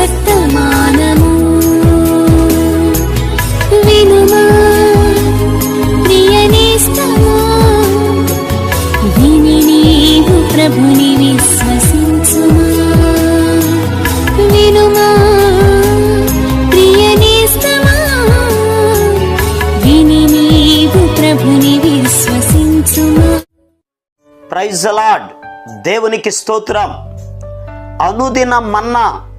వర్తమానము. వినుమా ప్రియనేస్తమా విని నీవు ప్రభుని విశ్వసించుమా. వినుమా ప్రియనేస్తమా విని నీవు ప్రభుని విశ్వసించుమా. ప్రైజ్ అలాడ్ దేవునికి స్తోత్రం. అనుదిన మన్నా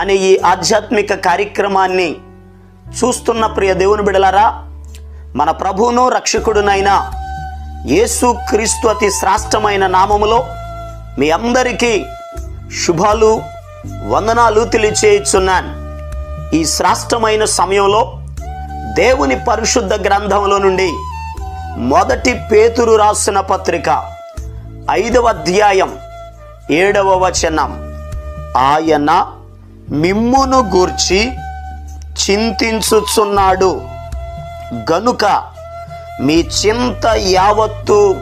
అనే ఈ ఆధ్యాత్మిక కార్యక్రమాన్ని చూస్తున్న ప్రియ దేవుని బిడలారా మన ప్రభువును రక్షకుడునైన యేసు క్రీస్తు అతి శ్రాష్టమైన నామములో మీ అందరికీ శుభాలు వందనాలు తెలియచేయుచున్నాను. ఈ శ్రాష్టమైన సమయంలో దేవుని పరిశుద్ధ గ్రంథంలో నుండి మొదటి పేతురు రాసిన పత్రిక ఐదవ అధ్యాయం ఏడవ వచనం. ఆయన మిమ్మును గూర్చి చింతించుచున్నాడు. గనుక మీ చింత యావత్తు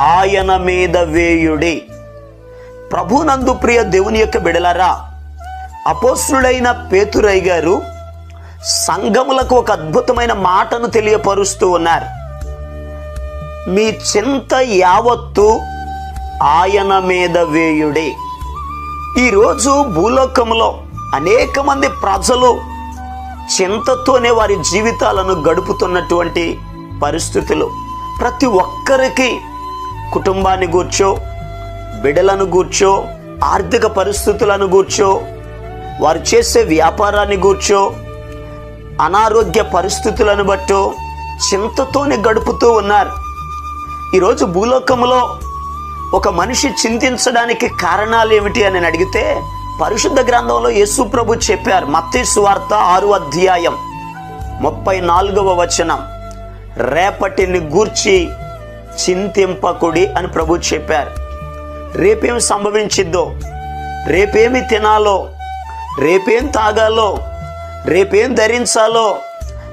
ఆయన మీద వేయుడి. ప్రభునందు ప్రియ దేవుని యొక్క బిడలరా అపోసుడైన పేతురై గారు సంఘములకు ఒక అద్భుతమైన మాటను తెలియపరుస్తూ ఉన్నారు. మీ చింత యావత్తు ఆయన మీద వేయుడి. ఈరోజు భూలోకంలో అనేక మంది ప్రజలు చింతతోనే వారి జీవితాలను గడుపుతున్నటువంటి పరిస్థితులు. ప్రతి ఒక్కరికి కుటుంబాన్ని గూర్చో బిడలను గూర్చో ఆర్థిక పరిస్థితులను గూర్చో వారు చేసే వ్యాపారాన్ని గూర్చో అనారోగ్య పరిస్థితులను బట్టో చింతతోనే గడుపుతూ ఉన్నారు. ఈరోజు భూలోకంలో ఒక మనిషి చింతించడానికి కారణాలు ఏమిటి అని అడిగితే పరిశుద్ధ గ్రంథంలో యేసు ప్రభు చెప్పారు మత్తి సువార్త ఆరు అధ్యాయం ముప్పై నాలుగవ వచనం. రేపటిని గూర్చి చింతింపకుడి అని ప్రభు చెప్పారు. రేపేం సంభవించిద్దో? రేపేమి తినాలో? రేపేం తాగాలో? రేపేం ధరించాలో?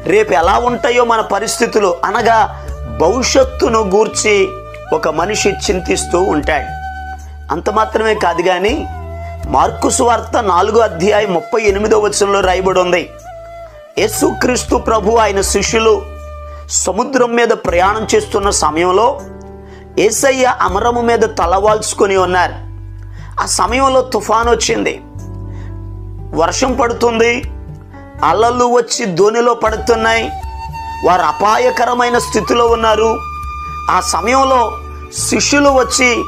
రేపు ఎలా ఉంటాయో మన పరిస్థితులు అనగా భవిష్యత్తును గూర్చి ఒక మనిషి చింతిస్తూ ఉంటాడు. అంత మాత్రమే కాదు కానీ మార్కు సువార్త నాలుగో అధ్యాయం ముప్పై ఎనిమిదో వచనంలో రాయబడి ఉంది యేసుక్రీస్తు ప్రభు ఆయన శిష్యులు సముద్రం మీద ప్రయాణం చేస్తున్న సమయంలో ఏసయ్య అమరము మీద తలవాల్చుకొని ఉన్నారు. ఆ సమయంలో తుఫాన్ వచ్చింది. వర్షం పడుతుంది. అలలు వచ్చి దోణిలో పడుతున్నాయి. వారు అపాయకరమైన స్థితిలో ఉన్నారు. ఆ సమయంలో శిష్యులు వచ్చి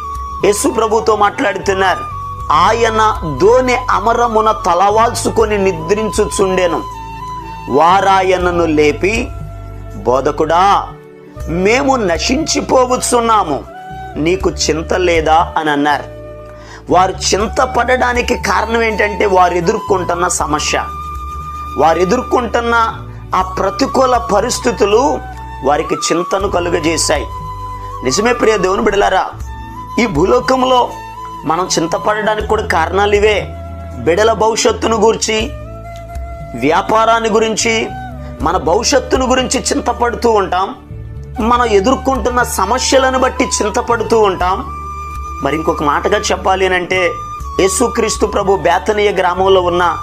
యేసు ప్రభుతో మాట్లాడుతున్నారు. ఆయన దోణి అమరమున తలవాల్చుకొని నిద్రించుచుండెను. వారాయనను లేపి బోధకుడా మేము నశించిపోవచ్చున్నాము. నీకు చింత లేదా అని అన్నారు. వారు చింతపడడానికి కారణం ఏంటంటే వారు ఎదుర్కొంటున్న సమస్య. వారు ఎదుర్కొంటున్న ఆ ప్రతికూల పరిస్థితులు వారికి చింతను కలుగజేశాయి. నిజమే ప్రియ దేవుని బిడలారా ఈ భూలోకంలో మనం చింతపడడానికి కూడా కారణాలు ఇవే. బిడల భవిష్యత్తును గురించి వ్యాపారాన్ని గురించి మన భవిష్యత్తును గురించి చింతపడుతూ ఉంటాం. మనం ఎదుర్కొంటున్న సమస్యలను బట్టి చింతపడుతూ ఉంటాం. మరి ఇంకొక మాటగా చెప్పాలి అని అంటే యేసుక్రీస్తు ప్రభు బేతనీయ గ్రామంలో ఉన్న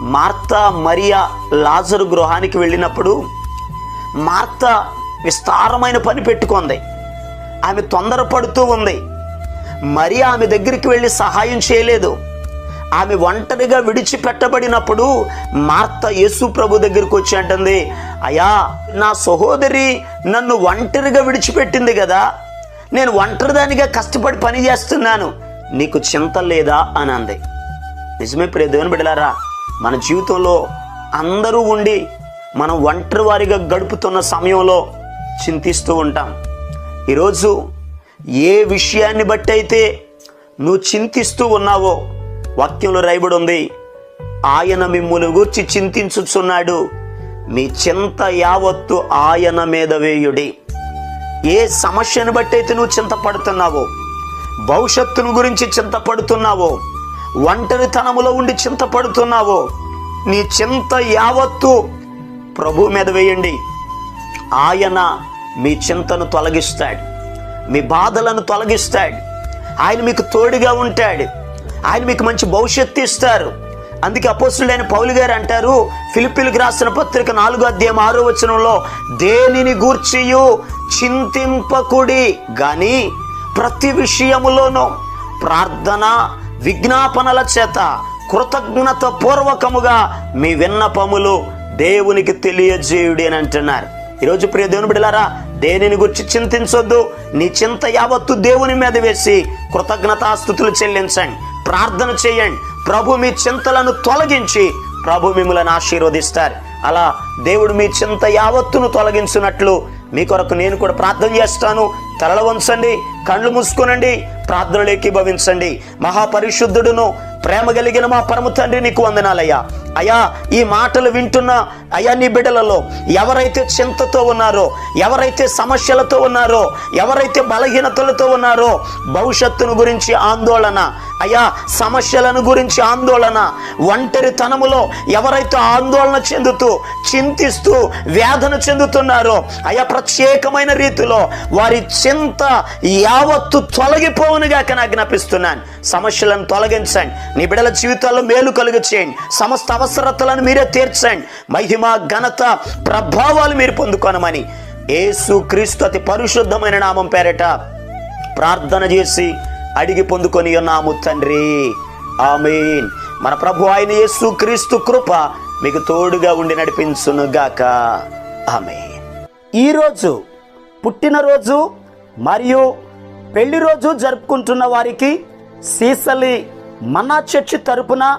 మార్తా మరియా లాజరు గృహానికి వెళ్ళినప్పుడు మార్త విస్తారమైన పని పెట్టుకుంది. ఆమె తొందరపడుతూ ఉంది. మరి ఆమె దగ్గరికి వెళ్ళి సహాయం చేయలేదు. ఆమె ఒంటరిగా విడిచిపెట్టబడినప్పుడు మార్త యేసు ప్రభు దగ్గరికి వచ్చి అంటుంది అయ్యా నా సహోదరి నన్ను ఒంటరిగా విడిచిపెట్టింది కదా. నేను ఒంటరిదానిగా కష్టపడి పని చేస్తున్నాను. నీకు చింత లేదా? అని అంది. నిజమే ప్రియ దేవుని బిడ్డలారా మన జీవితంలో అందరూ ఉండి మనం ఒంటరి వారిగా గడుపుతున్న సమయంలో చింతిస్తూ ఉంటాం. ఈరోజు ఏ విషయాన్ని బట్టి అయితే నువ్వు చింతిస్తూ ఉన్నావో వాక్యంలో రాయబడి ఉంది ఆయన మిమ్మల్ని గూర్చి చింతించుచున్నాడు మీ చింత యావత్తు ఆయన మీద వేయుడి. ఏ సమస్యను బట్టి అయితే నువ్వు చింతపడుతున్నావో భవిష్యత్తును గురించి చింతపడుతున్నావో ఒంటరితనములో ఉండి చింతపడుతున్నావో నీ చింత యావత్తు ప్రభు మీద వేయండి. ఆయన మీ చింతను తొలగిస్తాడు. మీ బాధలను తొలగిస్తాడు. ఆయన మీకు తోడుగా ఉంటాడు. ఆయన మీకు మంచి భవిష్యత్తు ఇస్తారు. అందుకే అపోస్తుడైన పౌలు గారు అంటారు ఫిలిపిలకు రాసిన పత్రిక నాలుగో అధ్యాయం ఆరో వచనంలో దేనిని గూర్చియు? చింతింపకుడి. గాని ప్రతి విషయములోనూ ప్రార్థన విజ్ఞాపనల చేత కృతజ్ఞత పూర్వకముగా మీ విన్నపములు దేవునికి తెలియజేయుడి అని అంటున్నారు. ఈరోజు ప్రియ దేవుని బిడ్డలారా దేనిని గురించి చింతించొద్దు? నీ చింత యావత్తు దేవుని మీద వేసి కృతజ్ఞతాస్థుతులు చెల్లించండి. ప్రార్థన చేయండి. ప్రభు మీ చింతలను తొలగించి ప్రభు మిమ్మల్ని ఆశీర్వదిస్తారు. అలా దేవుడు మీ చింత యావత్తును తొలగించినట్లు మీ కొరకు నేను కూడా ప్రార్థన చేస్తాను. తలల వంచండి కళ్ళు మూసుకునండి ప్రార్థనలు ఏకీభవించండి మహాపరిశుద్ధుడును ప్రేమ కలిగిన మా పరమ తండ్రి నీకు వందనాలయ్యా. అయా ఈ మాటలు వింటున్న అయ్యా నీ బిడ్డలలో ఎవరైతే చింతతో ఉన్నారో ఎవరైతే సమస్యలతో ఉన్నారో ఎవరైతే బలహీనతలతో ఉన్నారో భవిష్యత్తును గురించి ఆందోళన అయా సమస్యలను గురించి ఆందోళన ఒంటరితనములో ఎవరైతే ఆందోళన చెందుతూ చింతిస్తూ వేదన చెందుతున్నారో అయా ప్రత్యేకమైన రీతిలో వారి చింత యావత్తు తొలగిపోవనిగా నా జ్ఞాపిస్తున్నాను. సమస్యలను తొలగించండి. నీ బిడ్డల జీవితాల్లో మేలు కలుగు చేయండి సమస్త అవసరతలను మీరే తీర్చండి. మహిమ ఘనత ప్రభావాలు మీరు పొందుకోనమని. ఏసు క్రీస్తు అతి పరిశుద్ధమైన నామం పేరట ప్రార్థన చేసి అడిగి పొందుకొని ఉన్నాము తండ్రి. ఆమెన్. మన ప్రభు ఆయన యేసు క్రీస్తు కృప మీకు తోడుగా ఉండి నడిపించును గాక. ఈరోజు పుట్టినరోజు మరియు పెళ్ళి రోజు జరుపుకుంటున్న వారికి సీసలి మన్నా చర్చి తరపున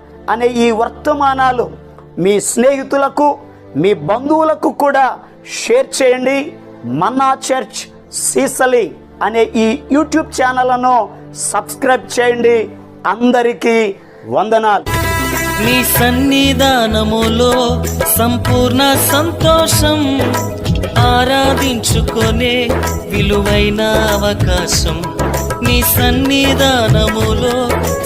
అనే ఈ వర్తమానాలు మీ స్నేహితులకు మీ బంధువులకు కూడా షేర్ చేయండి. మన్నా చర్చ్ సీసలి అనే ఈ యూట్యూబ్ ఛానల్ను సబ్స్క్రైబ్ చేయండి. అందరికీ వందనాలు. మీ సన్నిధానములో సంపూర్ణ సంతోషం ఆరాధించుకునే విలువైన అవకాశం. నీ సన్నిధానములో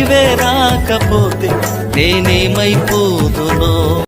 నీవే రాకపోతే నేనేమైపోదును?